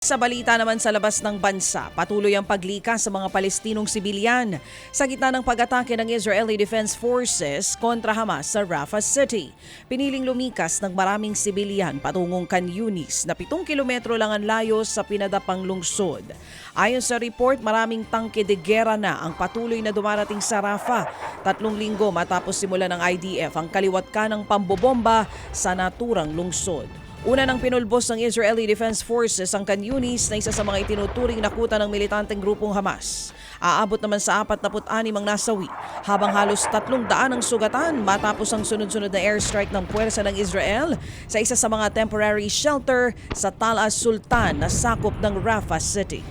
Sa balita naman sa labas ng bansa, patuloy ang paglikas sa mga Palestinong sibilyan sa gitna ng pag-atake ng Israeli Defense Forces kontra Hamas sa Rafah City. Piniling lumikas ng maraming sibilyan patungong Can Yunis na pitong kilometro lang ang layo sa pinadapang lungsod. Ayon sa report, maraming tangke de gera na ang patuloy na dumarating sa Rafah. Tatlong linggo matapos simula ng IDF ang kaliwat ka ng pambobomba sa naturang lungsod. Una nang pinulbos ng Israeli Defense Forces ang Kanyunis na isa sa mga itinuturing na kuta ng militanteng grupong Hamas. Aabot naman sa 46 ang nasawi, habang halos 300 ang sugatan matapos ang sunod-sunod na airstrike ng puwersa ng Israel sa isa sa mga temporary shelter sa Tal Sultan na sakop ng Rafah City.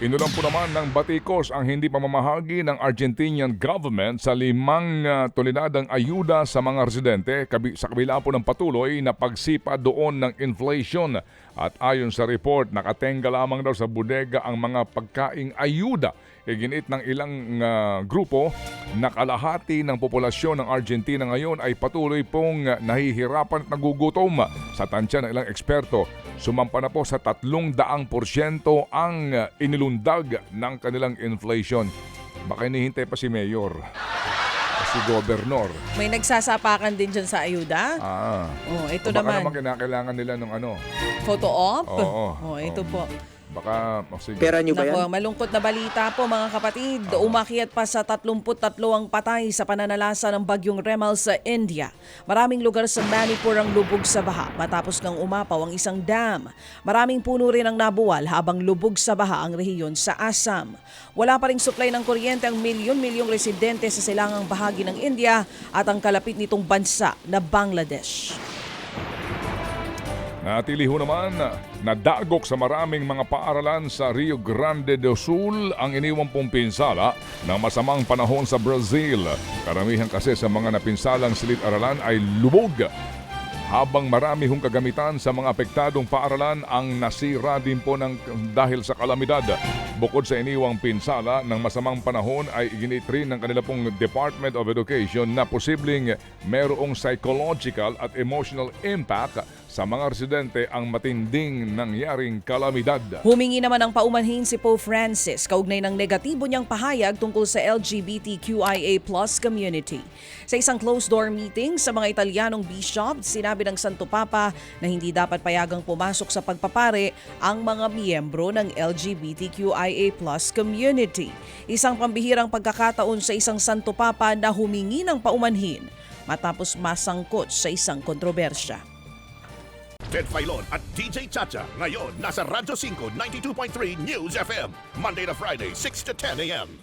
Inulan po naman ng batikos ang hindi pamamahagi ng Argentinian government sa limang uh, tulinadang ayuda sa mga residente kabi- sa kabila po ng patuloy na pagsipa doon ng inflation. At ayon sa report, nakatenga lamang daw sa bodega ang mga pagkaing ayuda. Iginit ng ilang uh, grupo na kalahati ng populasyon ng Argentina ngayon ay patuloy pong uh, nahihirapan at nagugutom. Sa tansya ng ilang eksperto, sumampa na po sa 300% ang uh, inilundag ng kanilang inflation. Baka hinihintay pa si Mayor, si Gobernor. May nagsasapakan din dyan sa ayuda. Ah. Oh, ito Baka naman, naman kinakailangan nila ng ano. photo op. Oo. Oh, ito po. Baka, oh, sige. Pera nyo ba yan? Naku, malungkot na balita po mga kapatid. Umakyat pa sa 33 ang patay sa pananalasa ng bagyong Remal sa India. Maraming lugar sa Manipur ang lubog sa baha matapos ngang umapaw ang isang dam. Maraming puno rin ang nabuwal habang lubog sa baha ang rehiyon sa Assam. Wala pa ring supply ng kuryente ang milyon-milyong residente sa silangang bahagi ng India at ang kalapit nitong bansa na Bangladesh. Natili ho naman na dagok sa maraming mga paaralan sa Rio Grande do Sul ang iniwang pong pinsala ng masamang panahon sa Brazil. Karamihan kasi sa mga napinsalang silid-aralan ay lubog. Habang marami hong kagamitan sa mga apektadong paaralan ang nasira din po ng dahil sa kalamidad. Bukod sa iniwang pinsala ng masamang panahon ay iginit rin ng kanila pong Department of Education na posibleng merong psychological at emotional impact sa mga residente ang matinding nangyaring kalamidad. Humingi naman ng paumanhin si Pope Francis kaugnay ng negatibo niyang pahayag tungkol sa LGBTQIA plus community. Sa isang closed-door meeting sa mga Italianong bishop, sinabi ng Santo Papa na hindi dapat payagang pumasok sa pagpapare ang mga miyembro ng LGBTQIA plus community. Isang pambihirang pagkakataon sa isang Santo Papa na humingi ng paumanhin matapos masangkot sa isang kontrobersya. Ted Filon at DJ Chacha. Ngayon, nasa Radyo 5, 92.3 News FM. Monday to Friday, 6 to 10 a.m.